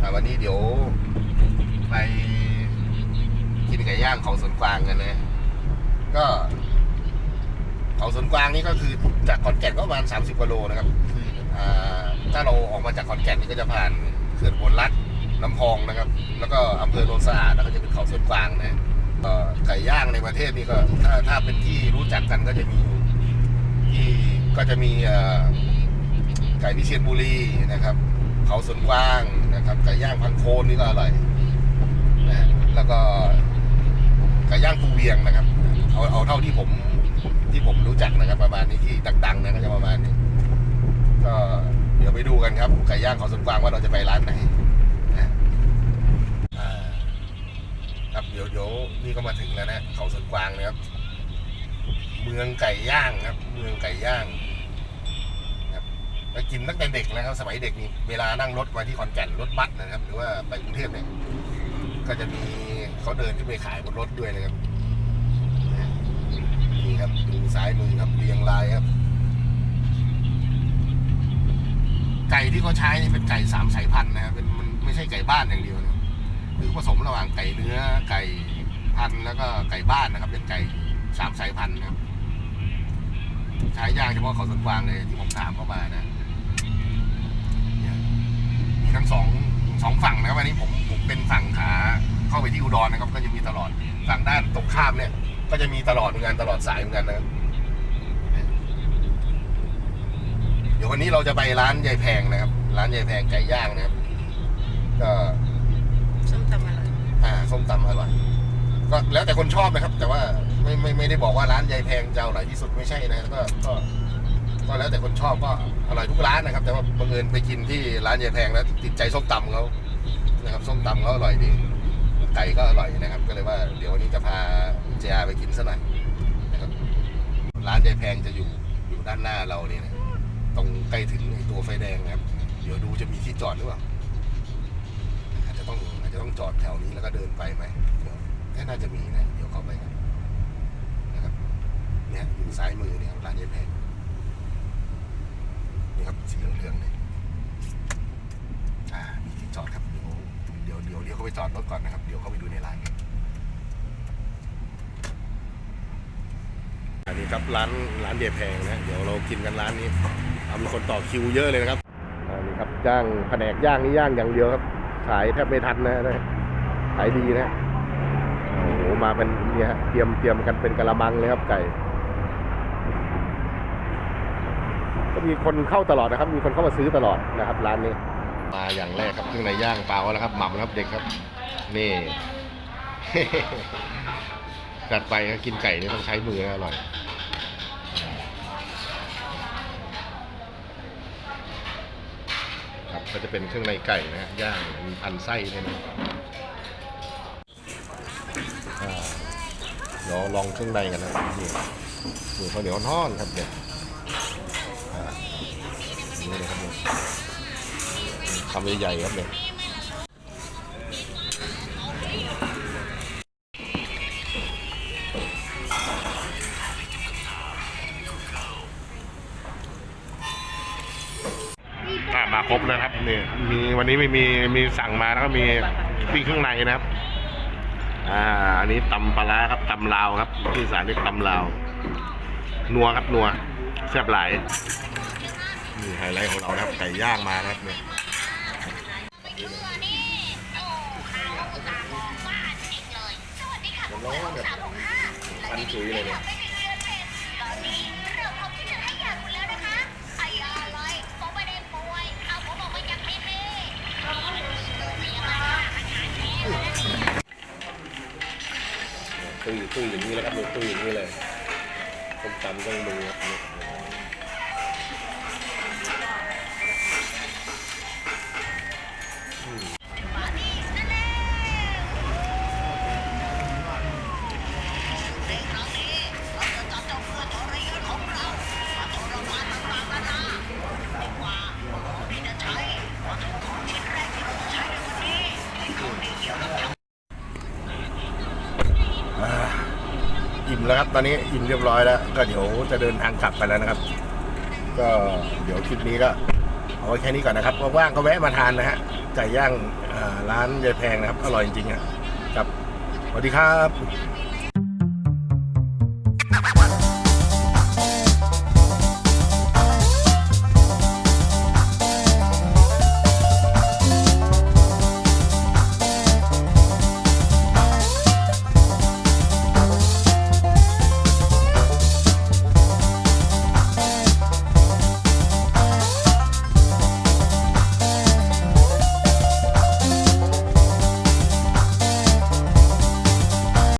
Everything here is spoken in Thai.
อ่าวันนี้เดี๋ยวไปกินไก่ย่างเขาสวนกวางกันนะ ก็ เขาสวนกวางนี่ก็คือจากขอนแก่นก็ประมาณ30กิโลนะครับถ้าเราออกมาจากขอนแก่นนี่ก็จะผ่านเขื่อนบนลัดน้ำพองนะครับ แล้วก็อำเภอโนนสะอาดแล้วก็จะเป็นเขาสวนกวางนะไก่ย่างในประเทศนี่ก็ถ้าถ้าเป็นที่รู้จักกันก็จะมีที่ก็จะมีไก่วิเชียรบุรีนะครับ เขาสวนกว้างนะครับไก่ย่างพังโคนนี่ก็อร่อยนะฮะแล้วก็ไก่ย่างภูเวียงนะครับ เอาเอาเท่าที่ผมที่ผมรู้จักนะครับ ประมาณนี้ที่ดังๆนะก็จะประมาณนี้ ก็เดี๋ยวไปดูกันครับไก่ย่างเขาสวนกว้างว่าเราจะไปร้านไหนนะครับเดี๋ยวเดี๋ยวนี่ก็มาถึงแล้วนะ เขาสวนกวางนะครับ เมืองไก่ย่างครับ เมืองไก่ย่าง ไปกินตั้งแต่เด็กนะครับ สมัยเด็กนี่เวลานั่งรถมาที่ขอนแก่นรถบัสนะครับ หรือว่าไปกรุงเทพเนี่ยก็จะมีเขาเดินขึ้นไปขายบนรถด้วยนะครับนี่ครับดูซ้ายมือครับเรียงรายครับ ไก่ที่เขาใช้นี่เป็นไก่สามสายพันธุ์นะครับเป็นมันไม่ใช่ไก่บ้านอย่างเดียวนะคือผสมระหว่างไก่เนื้อไก่พันธุ์แล้วก็ไก่บ้านนะครับ เป็นไก่สามสายพันธุ์นะครับใช้ย่างเฉพาะเขาสวนกวางเลยที่ผมถามเข้ามานะ ทั้งสองสองฝั่งนะครับอันนี้ผมผมเป็นฝั่งขาเข้าไปที่อุดรนะครับ ก็จะมีตลอดฝั่งด้านตรงข้ามเนี่ย ก็จะมีตลอดเหมือนกันตลอดสายเหมือนกันนะครับเดี๋ยววันนี้เราจะไปร้านยายแพงนะครับ ร้านยายแพงไก่ย่างนะครับ ก็ส้มตำอร่อยอ่าส้มตำอร่อยก็แล้วแต่คนชอบนะครับ แต่ว่าไม่ไม่ไม่ได้บอกว่าร้านยายแพงจะอร่อยที่สุดไม่ใช่นะก็ก็ ก็แล้วแต่คนชอบก็อร่อยทุกร้านนะครับ แต่ว่าบังเอิญไปกินที่ร้านยายแพงแล้วติดใจส้มตำเขานะครับส้มตำเขาอร่อยดีไก่ก็อร่อยนะครับ ก็เลยว่าเดี๋ยววันนี้จะพาเจียไปกินซะหน่อยนะครับร้านยายแพงจะอยู่อยู่ด้านหน้าเราเนี่นะตรงใกล้ถึงตัวไฟแดงนะครับ เดี๋ยวดูจะมีที่จอดหรือเปล่าอาจจะต้องอาจจะต้องจอดแถวนี้แล้วก็เดินไปไหมเดี๋ยวแค่น่าจะมีนะเดี๋ยวเข้าไปกันนะครับเนี่ยอยู่ซ้ายมือเนี่ยร้านยายแพง สีเหลืองๆเนี่ยอ่ามีที่จอดครับ เดี๋ยวเดี๋ยวเดี๋ยวเดี๋ยวเขาไปจอดรถก่อนนะครับ เดี๋ยวเขาไปดูในร้านกันอันนี้ครับร้านร้านเดียแพงนะเดี๋ยวเรากินกันร้านนี้เอามีคนต่อคิวเยอะเลยนะครับอันนี้ครับย่างแผนกย่างนี่ย่างอย่างเดียวครับ ขายแทบไม่ทันนะนะขายดีนะโอ้โหมาเป็นเนี่ยเตรียมเตรียมกันเป็นกะละมังเลยครับไก่ ก็ มีคนเข้าตลอดนะครับ มีคนเข้ามาซื้อตลอดนะครับร้านนี้ มาอย่างแรกครับเครื่องในย่างเปล่าแล้วครับหม่ำครับเด็กครับ นี่ จัดไปครับกินไก่นี่ต้องใช้มือนะอร่อยครับก็จะเป็นเครื่องในไก่นะฮะย่างมีพันไส้ด้วยนะอ่าเดี๋ยวลองเครื่องในกันนะครับนี่นี่ข้าวเหนียวทอดครับเนี่ยำใหญ่ๆครับเนี่ยอะมาครบแล้วครับนี่มีวันนี้ไม่มีมีสั่งมาแล้วก็มีปิ้งเครื่องในนะครับ อ่าอันนี้ตำปลาร้าครับตำลาวครับที่สานเรียกตำลาวนัวครับนัวแซ่บหลายนี่ไฮไลท์ของเรานะครับไก่ย่างมานะครับเนี่ย ร้อนแบบพันจุยเลยเนี่ยตุ้ยตุ้ยอย่างนี้แล้วครับเนี่ยตุ้ยอย่างนี้เลยส้มตำต้องดูครับเนี่ยอิ่ แล้วครับ ตอนนี้อิ่มเรียบร้อยแล้ว ก็เดี๋ยวจะเดินทางกลับไปแล้วนะครับ ก็เดี๋ยวคลิปนี้ก็เอาไว้แค่นี้ก่อนนะครับว่างๆก็แวะมาทานนะฮะไก่ย่างร้านยายแพงนะครับ อร่อยจริงๆอะครับสวัสดีครับ